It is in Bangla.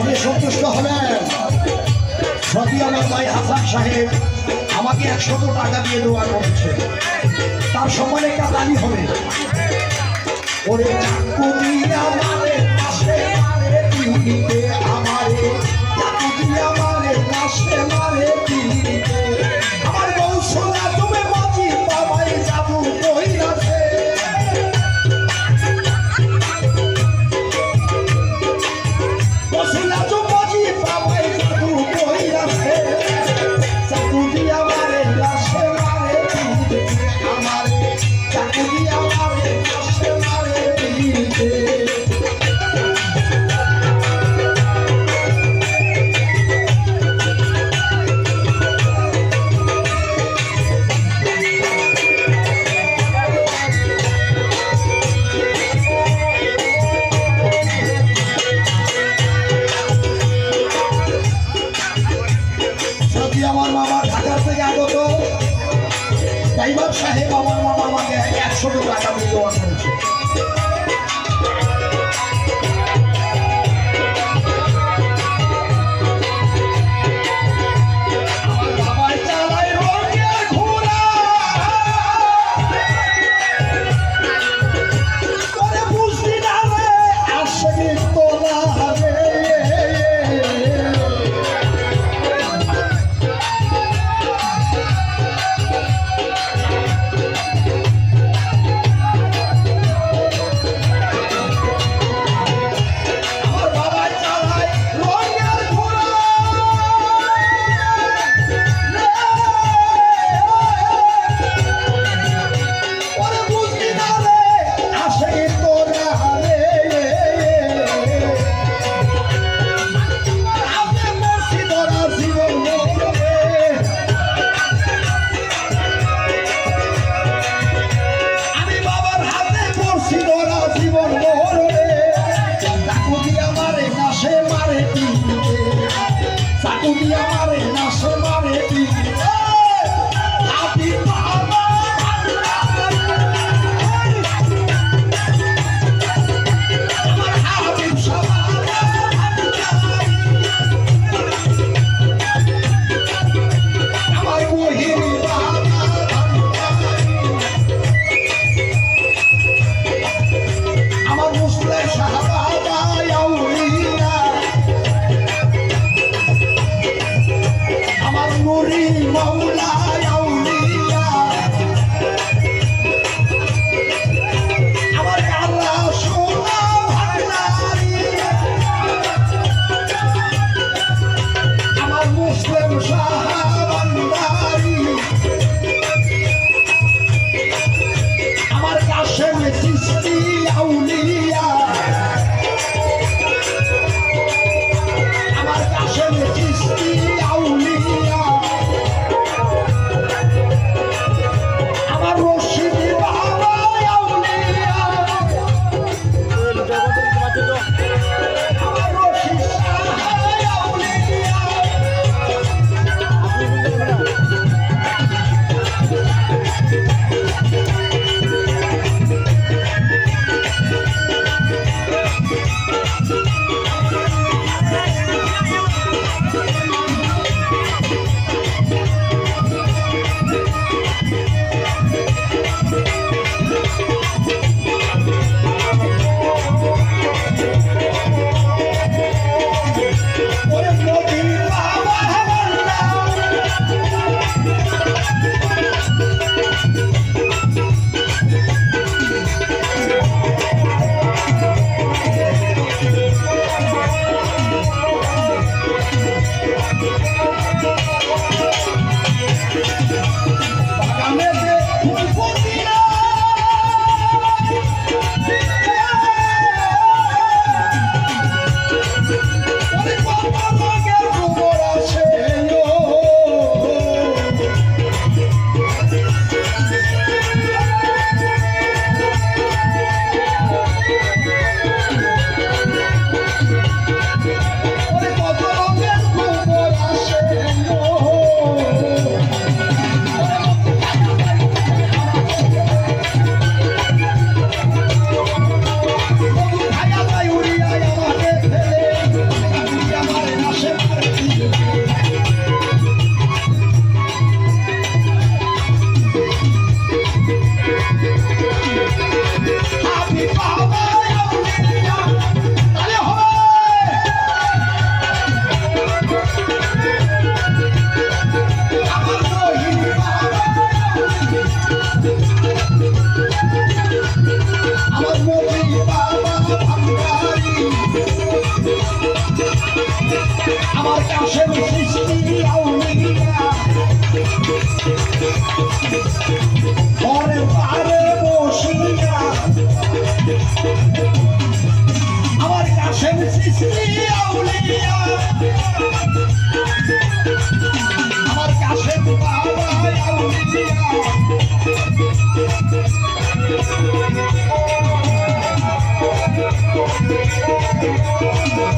উনি সন্তুষ্ট হলেন সতী আমার ভাই হাসান সাহেব আমাকে একশত টাকা দিয়ে দেওয়া করছে তার সম্মানে একটা দাবি হবে। ওরে চাকু আমার মামা ঢাকার থেকে আগত। ড্রাইভার সাহেব আমার মামা আমাকে একশো টাকা দেওয়া করেছে। Mwaula. সৃষ্টি আউলিয়া ঘরে পারে বসিয়া আমার কাছে সৃষ্টি